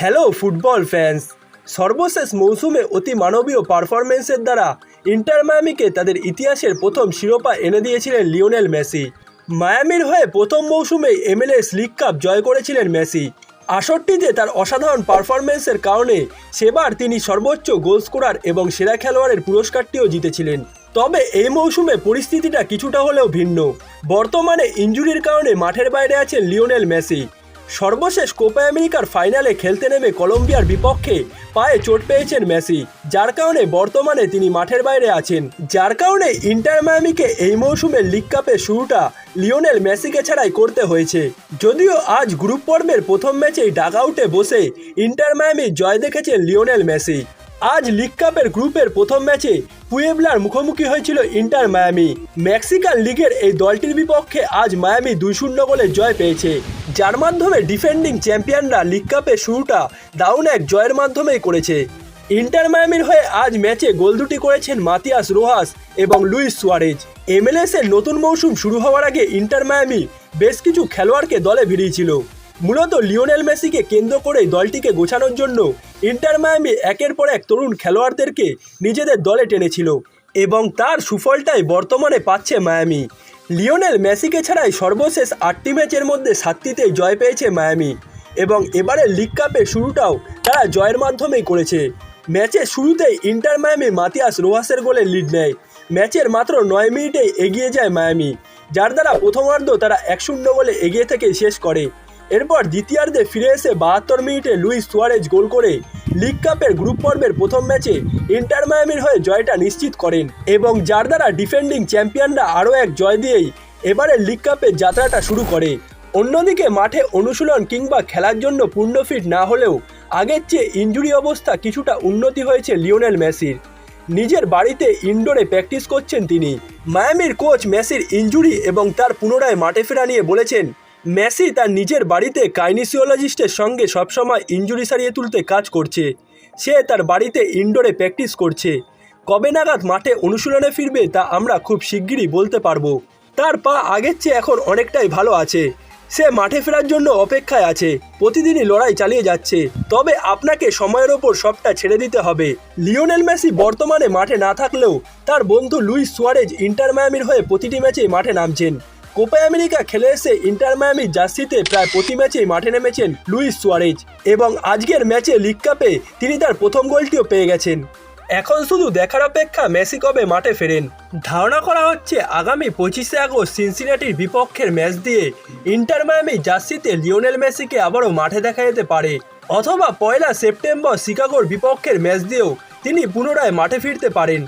Hello football fans সর্বশেষ মৌসুমে অতি মানবীয় পারফরমেন্সের দ্বারা ইন্টার মায়ামিকে তাদের ইতিহাসের প্রথম শিরোপা এনে দিয়েছিলেন লিওনেল মেসি মায়ামির হয়ে প্রথম মৌসুমেই এমএলএস লিগ কাপ জয় করেছিলেন মেসি আসরটিতে তার অসাধারণ পারফরমেন্সের কারণে সেবার তিনি সর্বোচ্চ গোল স্কোরার এবং সেরা খেলোয়াড়ের পুরস্কারটিও জিতেছিলেন। তবে এই মৌসুমে পরিস্থিতিটা কিছুটা হলেও ভিন্ন। বর্তমানে ইঞ্জুরির কারণে মাঠের বাইরে আছেন লিওনেল মেসি সর্বশেষ কোপা আমেরিকার ফাইনালে খেলতে নেমে কলম্বিয়ার বিপক্ষে পায়ে চোট পেয়েছেন মেসি, যার কারণে বর্তমানে তিনি মাঠের বাইরে আছেন। যার কারণে ইন্টার মায়ামিকে এই মৌসুমের লিগ কাপের শুরুটা লিওনেল মেসিকে ছাড়াই করতে হয়েছে। যদিও আজ গ্রুপ পর্বের প্রথম ম্যাচেই ডাক আউটে বসে ইন্টার মায়ামি জয় দেখেছেন লিওনেল মেসি। আজ লিগ কাপের গ্রুপের প্রথম ম্যাচে পুয়েবলার মুখোমুখি হয়েছিল ইন্টার মায়ামি। মেক্সিকান লিগের এই দলটির বিপক্ষে আজ মায়ামি দুই শূন্য গোলে জয় পেয়েছে। যার মাধ্যমে ডিফেন্ডিং চ্যাম্পিয়নরা লিগ কাপের শুরুটা দাউন এক জয়ের মাধ্যমেই করেছে। ইন্টার মায়ামির হয়ে আজ ম্যাচে গোল দুটি করেছেন মাতিয়াস রোহাস এবং লুইস সুয়ারেজ। এমএলএস এর নতুন মৌসুম শুরু হওয়ার আগে ইন্টার মায়ামি বেশ কিছু খেলোয়াড়কে দলে ভিড়িয়েছিল। মূলত লিওনেল মেসিকে কেন্দ্র করে দলটিকে গোছানোর জন্য ইন্টার মায়ামি একের পর এক তরুণ খেলোয়াড়দেরকে নিজেদের দলে টেনেছিল এবং তার সুফলটাই বর্তমানে পাচ্ছে মায়ামি লিওনেল মেসিকে ছাড়াই সর্বশেষ আটটি ম্যাচের মধ্যে সাতটিতে জয় পেয়েছে মায়ামি। এবং এবারে লিগ কাপের শুরুটাও তারা জয়ের মাধ্যমেই করেছে। ম্যাচের শুরুতেই ইন্টার মায়ামি মাতিয়াস রোহাসের গোলে লিড নেয়। ম্যাচের মাত্র নয় মিনিটেই এগিয়ে যায় মায়ামি, যার দ্বারা প্রথমার্ধ তারা এক শূন্য গোলে এগিয়ে থেকে শেষ করে। এরপর দ্বিতীয়ার্ধে ফিরে এসে বাহাত্তর মিনিটে লুইস সুয়ারেজ গোল করে লিগ কাপের গ্রুপ পর্বের প্রথম ম্যাচে ইন্টার মায়ামির হয়ে জয়টা নিশ্চিত করেন এবং যার দ্বারা ডিফেন্ডিং চ্যাম্পিয়নরা আরও এক জয় দিয়েই এবারে লিগ কাপের যাত্রাটা শুরু করে। অন্যদিকে মাঠে অনুশীলন কিংবা খেলার জন্য পূর্ণ ফিট না হলেও আগের চেয়ে ইঞ্জুরি অবস্থা কিছুটা উন্নতি হয়েছে লিওনেল মেসির নিজের বাড়িতে ইনডোরে প্র্যাকটিস করছেন তিনি। মায়ামির কোচ মেসির ইঞ্জুরি এবং তার পুনরায় মাঠে ফেরা নিয়ে বলেছেন মেসি তার নিজের বাড়িতে কাইনিসিওলজিস্টের সঙ্গে সবসময় ইঞ্জুরি সারিয়ে তুলতে কাজ করছে। সে তার বাড়িতে ইনডোরে প্র্যাকটিস করছে। কবে নাগাদ মাঠে অনুশীলনে ফিরবে তা আমরা খুব শিগগিরই বলতে পারব। তার পা আগের চেয়ে এখন অনেকটাই ভালো আছে। সে মাঠে ফেরার জন্য অপেক্ষায় আছে। প্রতিদিনই লড়াই চালিয়ে যাচ্ছে। তবে আপনাকে সময়ের ওপর সবটা ছেড়ে দিতে হবে। লিওনেল মেসি বর্তমানে মাঠে না থাকলেও তার বন্ধু লুইস সুয়ারেজ ইন্টার মায়ামির হয়ে প্রতিটি ম্যাচেই মাঠে নামছেন। কোপা আমেরিকা খেলে এসে ইন্টার মায়ামির জার্সিতে প্রায় প্রতি ম্যাচেই মাঠে নেমেছেন লুইস সুয়ারেজ এবং আজকের ম্যাচে লিগ কাপে তিনি তার প্রথম গোলটিও পেয়ে গেছেন। এখন শুধু দেখার অপেক্ষা মেসি কবে মাঠে ফেরেন? ধারণা করা হচ্ছে আগামী পঁচিশে আগস্ট সিনসিনাটির বিপক্ষের ম্যাচ দিয়ে ইন্টার মায়ামি জার্সিতে লিওনেল মেসিকে আবারও মাঠে দেখা যেতে পারে। অথবা পয়লা সেপ্টেম্বর শিকাগোর বিপক্ষের ম্যাচ দিয়েও তিনি পুনরায় মাঠে ফিরতে পারেন।